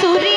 সুরে